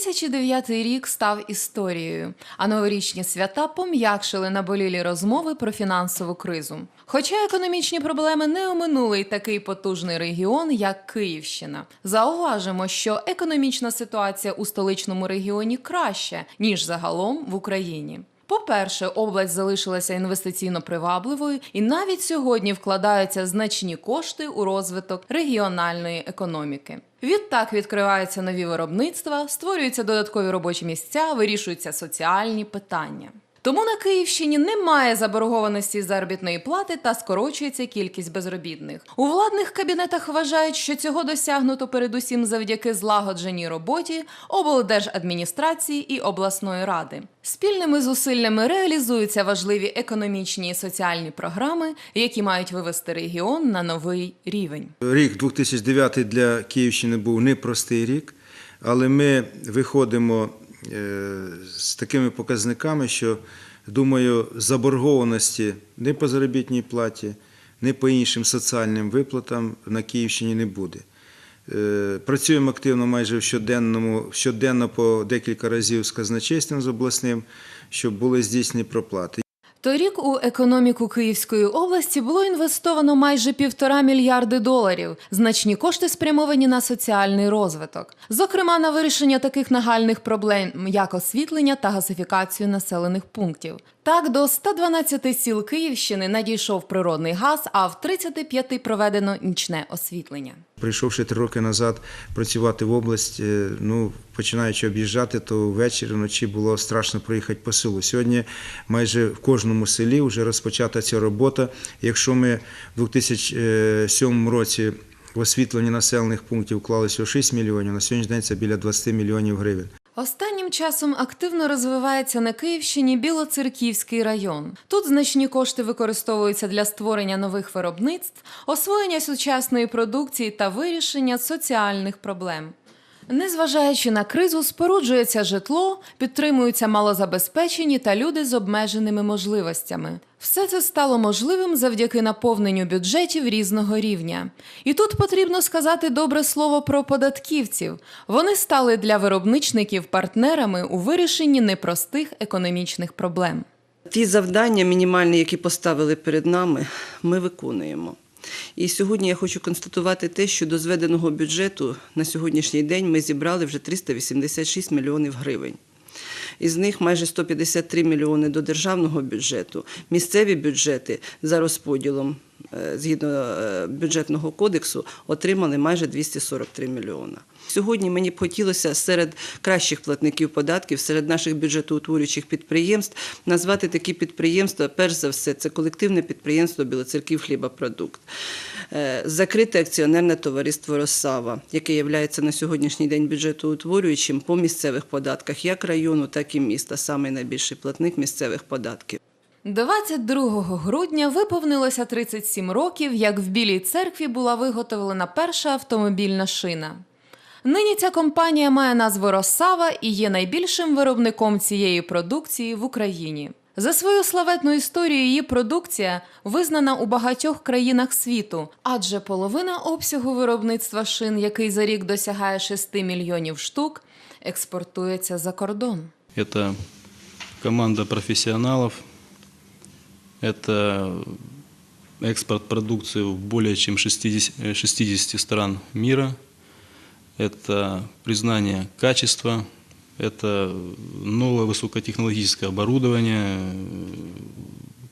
2009 рік став історією, а новорічні свята пом'якшили наболілі розмови про фінансову кризу. Хоча економічні проблеми не оминули й такий потужний регіон, як Київщина. Зауважимо, що економічна ситуація у столичному регіоні краща ніж загалом в Україні. По-перше, область залишилася інвестиційно привабливою, і навіть сьогодні вкладаються значні кошти у розвиток регіональної економіки. Відтак відкриваються нові виробництва, створюються додаткові робочі місця, вирішуються соціальні питання. Тому на Київщині немає заборгованості заробітної плати та скорочується кількість безробітних. У владних кабінетах вважають, що цього досягнуто передусім завдяки злагодженій роботі облдержадміністрації і обласної ради. Спільними зусиллями реалізуються важливі економічні і соціальні програми, які мають вивести регіон на новий рівень. Рік 2009 для Київщини був непростий рік, але ми виходимо з такими показниками, що, думаю, заборгованості не по заробітній платі, не по іншим соціальним виплатам на Київщині не буде. Е, Працюємо активно майже в щоденному, щоденно по декілька разів з казначейством з обласним, щоб були здійснені проплати. Торік у економіку Київської області було інвестовано майже півтора мільярди доларів. Значні кошти спрямовані на соціальний розвиток, зокрема на вирішення таких нагальних проблем, як освітлення та газифікацію населених пунктів. Так, до 112 сіл Київщини надійшов природний газ, а в 35 проведено нічне освітлення. Прийшовши три роки назад працювати в область, ну починаючи об'їжджати, то ввечері вночі було страшно проїхати по селу. Сьогодні майже в кожному селі вже розпочата ця робота. Якщо ми в 2007 році в освітлення населених пунктів вклали всього 6 мільйонів, на сьогоднішній день це біля 20 мільйонів гривень. Останнім часом активно розвивається на Київщині Білоцерківський район. Тут значні кошти використовуються для створення нових виробництв, освоєння сучасної продукції та вирішення соціальних проблем. Незважаючи на кризу, споруджується житло, підтримуються малозабезпечені та люди з обмеженими можливостями. Все це стало можливим завдяки наповненню бюджетів різного рівня. І тут потрібно сказати добре слово про податківців. Вони стали для виробничників партнерами у вирішенні непростих економічних проблем. Ті завдання мінімальні, які поставили перед нами, ми виконуємо. І сьогодні я хочу констатувати те, що до зведеного бюджету на сьогоднішній день ми зібрали вже 386 мільйонів гривень. Із них майже 153 мільйони до державного бюджету. Місцеві бюджети за розподілом згідно е, бюджетного кодексу отримали майже 243 мільйона. Сьогодні мені б хотілося серед кращих платників податків, серед наших бюджетоутворюючих підприємств назвати такі підприємства, перш за все, це колективне підприємство Білоцерків хлібопродукт, Е, закрите акціонерне товариство Росава, яке є на сьогоднішній день бюджетоутворюючим по місцевих податках, як району, так і міста, саме найбільший платник місцевих податків. 22 грудня виповнилося 37 років, як в Білій церкві була виготовлена перша автомобільна шина. Нині ця компанія має назву Росава і є найбільшим виробником цієї продукції в Україні. За свою славетну історію її продукція визнана у багатьох країнах світу, адже половина обсягу виробництва шин, який за рік досягає 6 мільйонів штук, експортується за кордон. Это команда профессионалов, это экспорт продукции в более чем 60, э, 60 стран мира, это признание качества, это новое высокотехнологическое оборудование,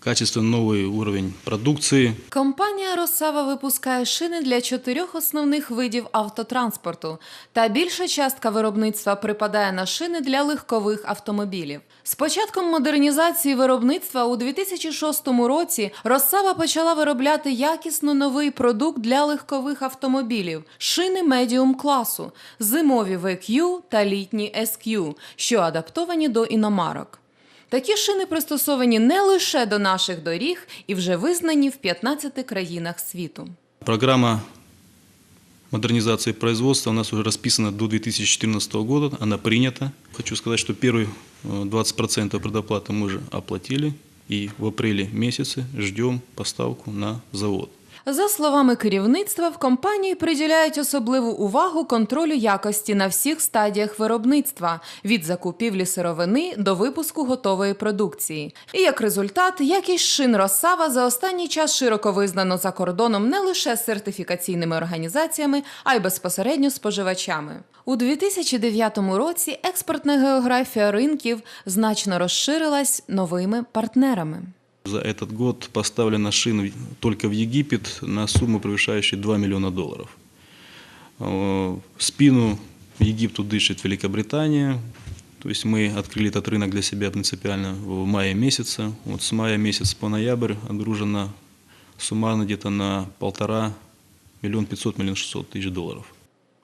качественно новый уровень продукции. Компанія Росава випускає шини для чотирьох основних видів автотранспорту, та більша частка виробництва припадає на шини для легкових автомобілів. З початком модернізації виробництва у 2006 році Росава почала виробляти якісно новий продукт для легкових автомобілів шини медіум класу, зимові VQ та літні SQ, що адаптовані до іномарок. Такі шини пристосовані не лише до наших доріг і вже визнані в 15 країнах світу. Программа модернизации производства у нас уже расписана до 2014 года, она принята. Хочу сказать, что первые э, 20% предоплаты мы уже оплатили, и в апреле месяце ждем поставку на завод. За словами керівництва, в компанії приділяють особливу увагу контролю якості на всіх стадіях виробництва від закупівлі сировини до випуску готової продукції. І як результат, якість шин Росава за останній час широко визнано за кордоном не лише сертифікаційними організаціями, а й безпосередньо споживачами. У 2009 році експортна географія ринків значно розширилась новими партнерами. За этот год поставлено шин только в Египет на сумму, превышающую 2 миллиона долларов. Э, Спину Египту дышит Великобритания. То есть мы открыли этот рынок для себя принципиально в мае месяце. Вот с мая месяца по ноябрь отгружено суммарно где-то на полтора миллион пятьсот, миллион шестьсот тысяч долларов.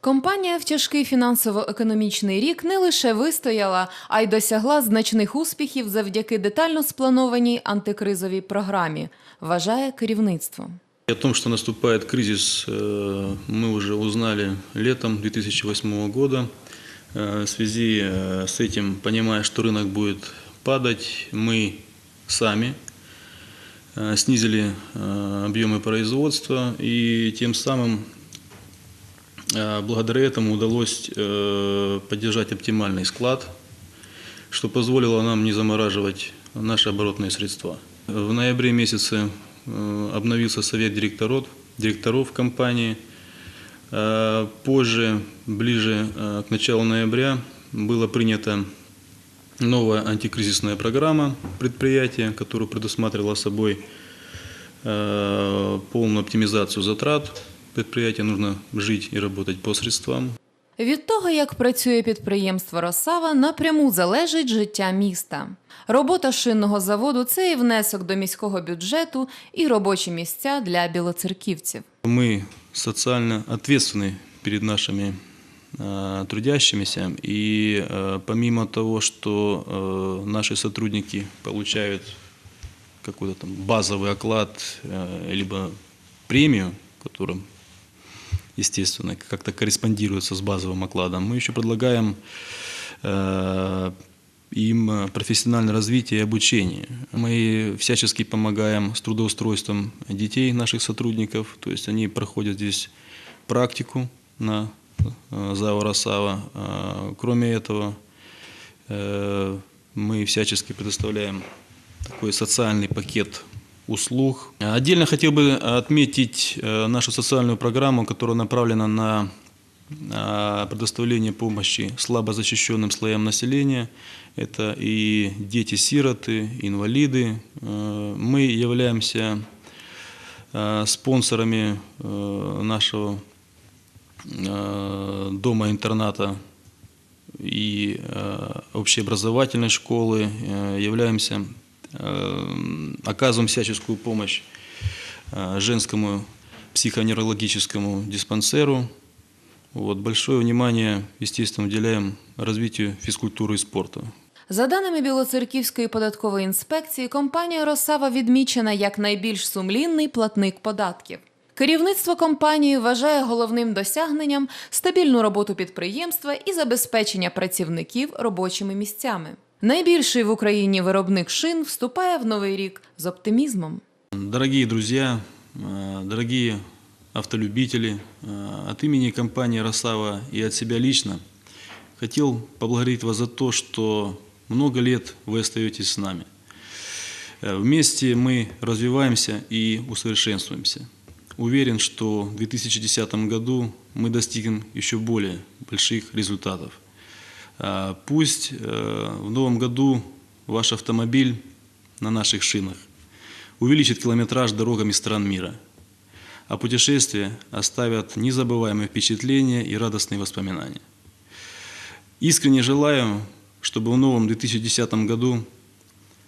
Компанія в тяжкий фінансово-економічний рік не лише вистояла, а й досягла значних успіхів завдяки детально спланованій антикризовій програмі, вважає керівництво. О том, что наступает кризис, э, мы уже узнали летом 2008 года. Э, В связи э, с этим, понимая, что рынок будет падать, мы сами э, снизили э, объемы производства и тем самым э, благодаря этому удалось э, поддержать оптимальный склад, что позволило нам не замораживать наши оборотные средства. В ноябре месяце э, обновился совет директоров, директоров компании. Э, Позже, ближе э, к началу ноября, была принята новая антикризисная программа предприятия, которая предусматривала собой э, полную оптимизацию затрат. Предприятию нужно жить и работать по средствам. Від того, як працює підприємство Росава, напряму залежить життя міста. Робота шинного заводу це і внесок до міського бюджету, і робочі місця для білоцерківців. Мы социально ответственны перед нашими э, трудящимися, и э, помимо того, что э, наши сотрудники получают какой-то там базовый оклад, э, либо премию, которым, естественно, как-то корреспондируется с базовым окладом, мы еще предлагаем э, им э, профессиональное развитие и обучение. Мы всячески помогаем с трудоустройством детей наших сотрудников, то есть они проходят здесь практику на э, ЗАО «Росава». А, Кроме этого, э, мы всячески предоставляем такой социальный пакет услуг. Отдельно хотел бы отметить э, нашу социальную программу, которая направлена на а, предоставление помощи слабо защищенным слоям населения. Это и дети-сироты, инвалиды. Э, Мы являемся э, спонсорами э, нашего э, дома-интерната и э, общеобразовательной школы, э, являемся, э, оказываем всяческую помощь э, женскому психоневрологическому диспансеру. Вот, большое внимание, естественно, уделяем развитию физкультуры и спорта. За даними Білоцерківської податкової інспекції, компанія Росава відмічена як найбільш сумлінний платник податків. Керівництво компанії вважає головним досягненням стабільну роботу підприємства і забезпечення працівників робочими місцями. Найбільший в Україні виробник шин вступає в новий рік з оптимізмом. Дорогие друзья, э, дорогие автолюбители, э, от имени компании «Росава» и от себя лично хотел поблагодарить вас за то, что много лет вы остаетесь с нами. Э, Вместе мы развиваемся и усовершенствуемся. Уверен, что в 2010 году мы достигнем еще более больших результатов. А, Пусть э, в новом году ваш автомобиль на наших шинах увеличит километраж дорогами стран мира, а путешествия оставят незабываемые впечатления и радостные воспоминания. Искренне желаю, чтобы в новом 2010 году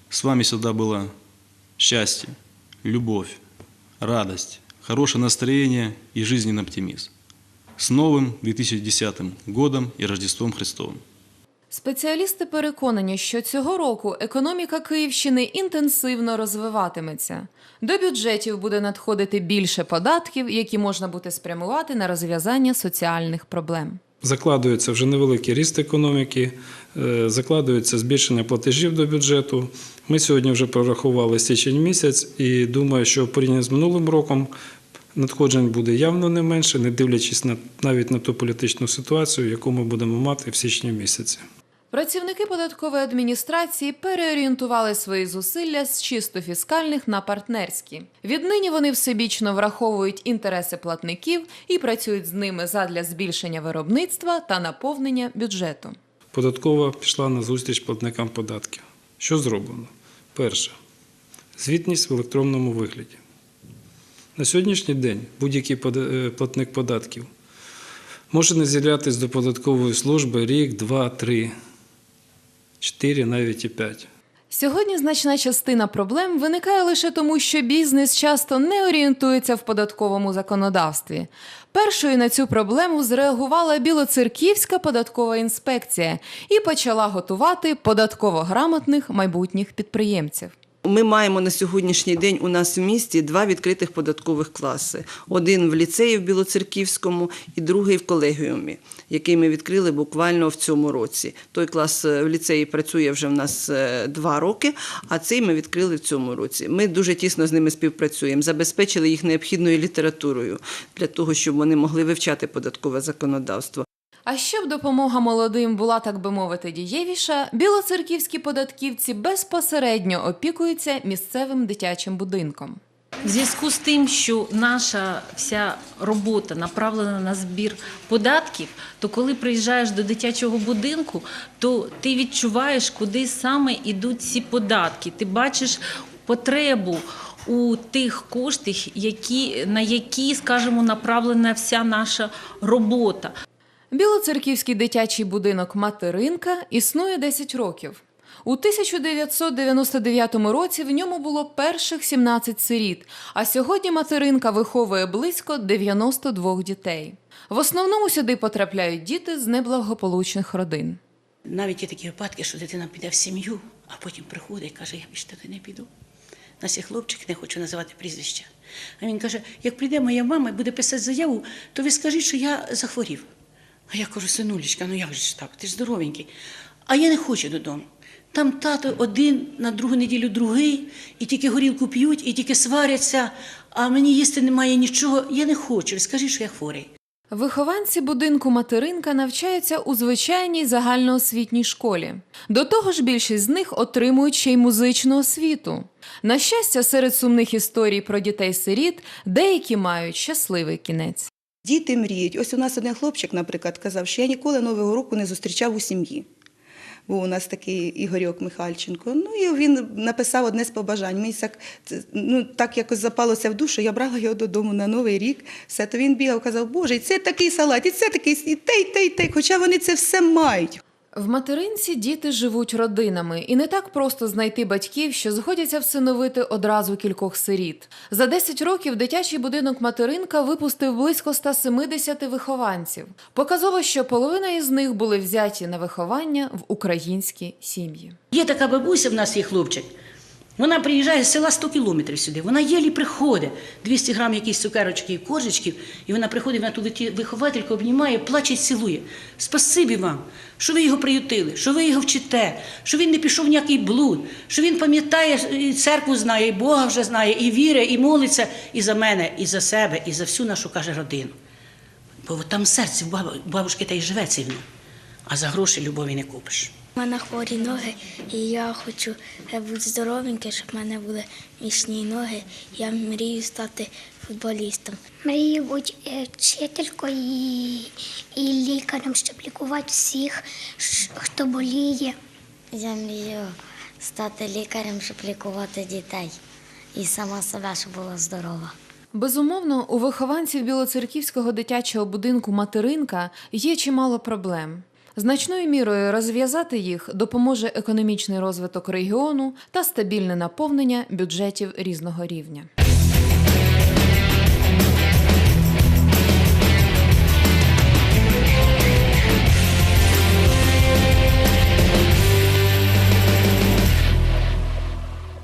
с вами всегда было счастье, любовь, радость, хорошее настроение и жизненный оптимизм. С новым 2010 годом и Рождеством Христовым! Спеціалісти переконані, що цього року економіка Київщини інтенсивно розвиватиметься. До бюджетів буде надходити більше податків, які можна буде спрямувати на розв'язання соціальних проблем. Закладується вже невеликий ріст економіки, е, закладується збільшення платежів до бюджету. Ми сьогодні вже прорахували січень місяць і думаю, що порівняно з минулим роком Надходжень буде явно не менше, не дивлячись на навіть на ту політичну ситуацію, яку ми будемо мати в січні місяці. Працівники податкової адміністрації переорієнтували свої зусилля з чисто фіскальних на партнерські. Віднині вони всебічно враховують інтереси платників і працюють з ними задля збільшення виробництва та наповнення бюджету. Податкова пішла на зустріч платникам податків. Що зроблено? Перше. Звітність в електронному вигляді. На сьогоднішній день будь-який е, платник податків може не з'являтися до податкової служби рік, два, три, чотири, навіть і п'ять. Сьогодні значна частина проблем виникає лише тому, що бізнес часто не орієнтується в податковому законодавстві. Першою на цю проблему зреагувала Білоцерківська податкова інспекція і почала готувати податково грамотних майбутніх підприємців. Ми маємо на сьогоднішній день у нас в місті два відкритих податкових класи: один в ліцеї в Білоцерківському і другий в колегіумі, який ми відкрили буквально в цьому році. Той клас е, в ліцеї працює вже в нас е, два роки, а цей ми відкрили в цьому році. Ми дуже тісно з ними співпрацюємо, забезпечили їх необхідною літературою для того, щоб вони могли вивчати податкове законодавство. А щоб допомога молодим була, так би мовити, дієвіша, білоцерківські податківці безпосередньо опікуються місцевим дитячим будинком. В зв'язку з тим, що наша вся робота направлена на збір податків, то коли приїжджаєш до дитячого будинку, то ти відчуваєш, куди саме йдуть ці податки. Ти бачиш потребу у тих коштах, які, на які, скажімо, направлена вся наша робота. Білоцерківський дитячий будинок Материнка існує 10 років. У 1999 році в ньому було перших 17 сиріт, а сьогодні материнка виховує близько 92 дітей. В основному сюди потрапляють діти з неблагополучних родин. Навіть є такі випадки, що дитина піде в сім'ю, а потім приходить і каже, я більше туди не піду. Є хлопчик, не хочу називати прізвища. А він каже: як прийде моя мама і буде писати заяву, то ви скажіть, що я захворів. А я кажу, синулечка, ну як же ж так? Ти ж здоровенький. А я не хочу додому. Там тато один, на другу неділю другий, і тільки горілку п'ють, і тільки сваряться, а мені їсти немає нічого. Я не хочу. Скажіть, що я хворий. Вихованці будинку Материнка навчаються у звичайній загальноосвітній школі. До того ж, більшість з них отримують ще й музичну освіту. На щастя, серед сумних історій про дітей-сиріт деякі мають щасливий кінець. Діти мріють. Ось у нас один хлопчик, наприклад, казав, що я ніколи Нового року не зустрічав у сім'ї. Був у нас такий Ігорьок Михальченко. Ну і він написав одне з побажань. Мені так, ну, так якось запалося в душу. Я брала його додому на Новий рік. Все, то він бігав, казав, Боже, і це такий салат, і це такий, і те, і те, і те. Хоча вони це все мають. В материнці діти живуть родинами, і не так просто знайти батьків, що згодяться всиновити одразу кількох сиріт. За 10 років дитячий будинок Материнка випустив близько 170 вихованців. Показово, що половина із них були взяті на виховання в українські сім'ї. Є така бабуся, в нас є хлопчик. Вона приїжджає з села 100 кілометрів сюди. Вона єлі приходить, 200 грам якісь цукерочки і коржичків, і вона приходить, вона ту дитя- виховательку обнімає, плаче і цілує. Спасибі вам, що ви його приютили, що ви його вчите, що він не пішов в ніякий блуд, що він пам'ятає, і церкву знає, і Бога вже знає, і вірить, і молиться і за мене, і за себе, і за всю нашу каже родину. Бо там серце в бабушки та й живе цивно, а за гроші любові не купиш. У мене хворі ноги, і я хочу е, бути здоровеньким, щоб в мене були міцні ноги. Я мрію стати футболістом. Мрію бути е, вчителькою і, і лікарем, щоб лікувати всіх, хто боліє. Я мрію стати лікарем, щоб лікувати дітей. І сама себе, щоб була здорова. Безумовно, у вихованців Білоцерківського дитячого будинку Материнка є чимало проблем. Значною мірою розв'язати їх допоможе економічний розвиток регіону та стабільне наповнення бюджетів різного рівня.